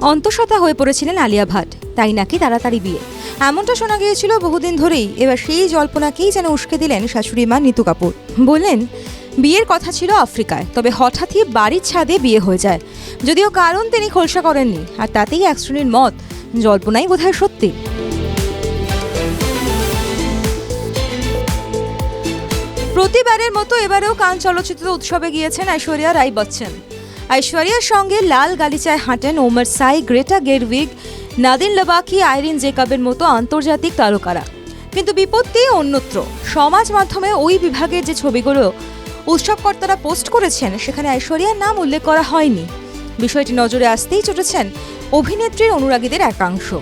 অন্তঃসত্ত্বা হয়ে পড়েছিলেন আলিয়া ভাট। তাই নাকি তাড়াতাড়ি বিয়ে। এমনটা শোনা গিয়েছিল বহুদিন ধরেই। এবার সেই জল্পনাকেই যেন উস্কে দিলেন শাশুড়ি মা নিতু কাপুর। বললেন, বিয়ের কথা ছিল আফ্রিকায়, তবে হঠাৎই বাড়ির ছাদে বিয়ে হয়ে যায়। যদিও কারণ তিনি খোলসা করেননি, আর তাতেই এক শ্রেণির মত। জল্পনাই বোধহয় সত্যি। প্রতিবারের মতো এবারেও কান চলচ্চিত্র উৎসবে গিয়েছেন ঐশ্বরিয়া রাই বচ্চন। ঐশ্বরিয়ার সঙ্গে লাল গালিচায় হাঁটেন Omar Sy, Greta Gerwig, Nadine Labaki, Irene জেকাবের মতো আন্তর্জাতিক তারকারা। কিন্তু বিপত্তি অন্যত্র। সমাজ মাধ্যমে ওই বিভাগের যে ছবিগুলো উৎসবকর্তারা পোস্ট করেছেন, সেখানে ঐশ্বরিয়ার নাম উল্লেখ করা হয়নি। বিষয়টি নজরে আসতেই চটেছেন অভিনেত্রীর অনুরাগীদের একাংশ।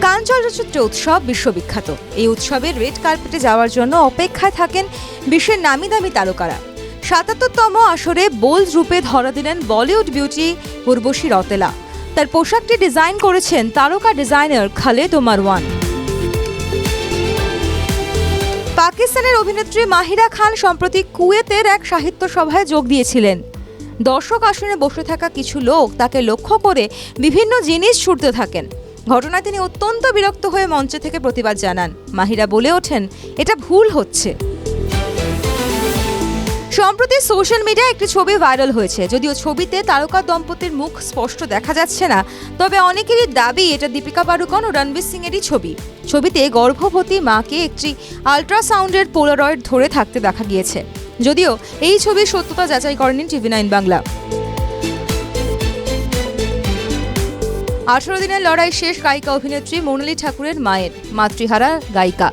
কান চলচ্চিত্র উৎসব বিশ্ববিখ্যাত। এই উৎসবের রেড কার্পেটে যাওয়ার জন্য অপেক্ষায় থাকেন বিশ্বের নামি দামি তারকারা। সাতাত্তরতম আসরে বোল্ড রূপে ধরা দিলেন বলিউড বিউটি উর্বশী রতেলা। তার পোশাকটি ডিজাইন করেছেন তারকা ডিজাইনার খালেদ ও মারওয়ান পাকিস্তানের অভিনেত্রী মাহিরা খান সম্প্রতি কুয়েতের এক সাহিত্য সভায় যোগ দিয়েছিলেন। দর্শক আসনে বসে থাকা কিছু লোক তাকে লক্ষ্য করে বিভিন্ন জিনিস ছুটতে থাকেন। ঘটনায় তিনি অত্যন্ত বিরক্ত হয়ে মঞ্চে থেকে প্রতিবাদ জানান। মাহিরা বলে ওঠেন, এটা ভুল হচ্ছে। সম্প্রতি সোশ্যাল মিডিয়ায় একটি ছবি ভাইরাল হয়েছে। যদিও ছবিতে তারকা দম্পতির মুখ স্পষ্ট দেখা যাচ্ছে না, তবে অনেকেরই দাবি এটা দীপিকা পাড়ুকন ও রণবীর সিং এরই ছবি। ছবিতে গর্ভবতী মাকে একটি আল্ট্রাসাউন্ডের পোলারয়েড ধরে থাকতে দেখা গিয়েছে। যদিও এই ছবির সত্যতা যাচাই করেনি টিভি নাইন বাংলা। আঠারো দিনের লড়াই শেষ গায়িকা অভিনেত্রী মোনালি ঠাকুরের মায়ের মাতৃহারা গায়িকা।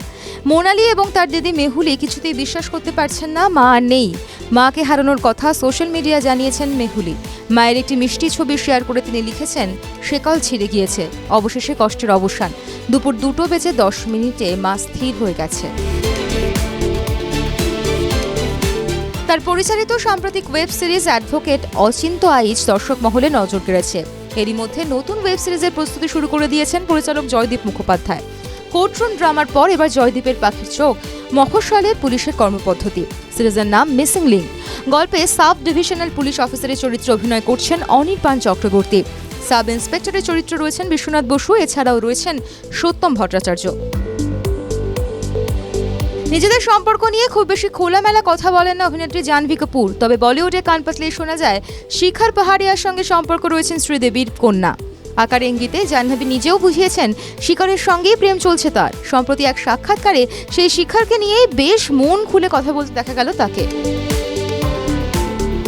মোনালি এবং তার দিদি মেহুলি কিছুতেই বিশ্বাস করতে পারছেন না, মা আর নেই। মাকে হারানোর কথা সোশ্যাল মিডিয়া জানিয়েছেন মেহুলি। মায়ের একটি মিষ্টি ছবি শেয়ার করে তিনি লিখেছেন, সেকল ছিঁড়ে গিয়েছে, অবশেষে কষ্টের অবসান। দুপুর দুটো বেজে দশ মিনিটে মা স্থির হয়ে গেছে। তার পরিচালিত সাম্প্রতিক web series advocate Achinta Aich দর্শক মহলে নজর কেড়েছে। এরই মধ্যে নতুন ওয়েব সিরিজের প্রস্তুতি শুরু করে দিয়েছেন পরিচালক জয়দীপ মুখোপাধ্যায়। কোর্টরুম ড্রামার পর এবার জয়দীপের পাখির চোখ মফস্বলের পুলিশের কর্মপদ্ধতি। সিরিজের নাম মিসিং লিঙ্ক গল্পে সাব ডিভিশনাল পুলিশ অফিসারের চরিত্রে অভিনয় করছেন অনির্বাণ চক্রবর্তী। সাব ইন্সপেক্টরের চরিত্রে রয়েছেন বিশ্বনাথ বসু, এছাড়াও রয়েছেন সত্যম ভট্টাচার্য। নিজেদের সম্পর্ক নিয়ে খুব বেশি খোলামেলা কথা বলেন না অভিনেত্রী জাহ্নবী কাপুর। তবে বলিউডে কান পাতলে শোনা যায়, শিখার পাহাড়িয়ার সঙ্গে সম্পর্ক রয়েছেন শ্রীদেবীর কন্যা। আকার ইঙ্গিতে জাহ্নবী নিজেও বুঝিয়েছেন, শিকারের সঙ্গেই প্রেম চলছে তার। সম্প্রতি এক সাক্ষাৎকারে সেই শিখারকে নিয়েই বেশ মন খুলে কথা বলতে দেখা গেল তাকে।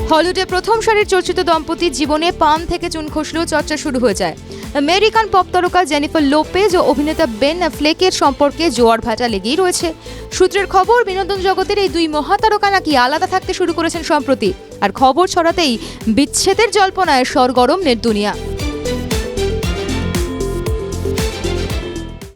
হলিউডে প্রথম সারির চর্চিত দম্পতির জীবনে পান থেকে চুন খসলেও চর্চা শুরু হয়ে যায়। আমেরিকান পপ তারকা জেনিফার লোপেজ ও অভিনেতা বেন ফ্লেকের সম্পর্কে জোয়ার ভাটা লেগেই রয়েছে। সূত্রের খবর, বিনোদন জগতের এই দুই মহাতারকা নাকি আলাদা থাকতে শুরু করেছেন সম্প্রতি। আর খবর ছড়াতেই বিচ্ছেদের জল্পনায় সরগরম নেট দুনিয়া।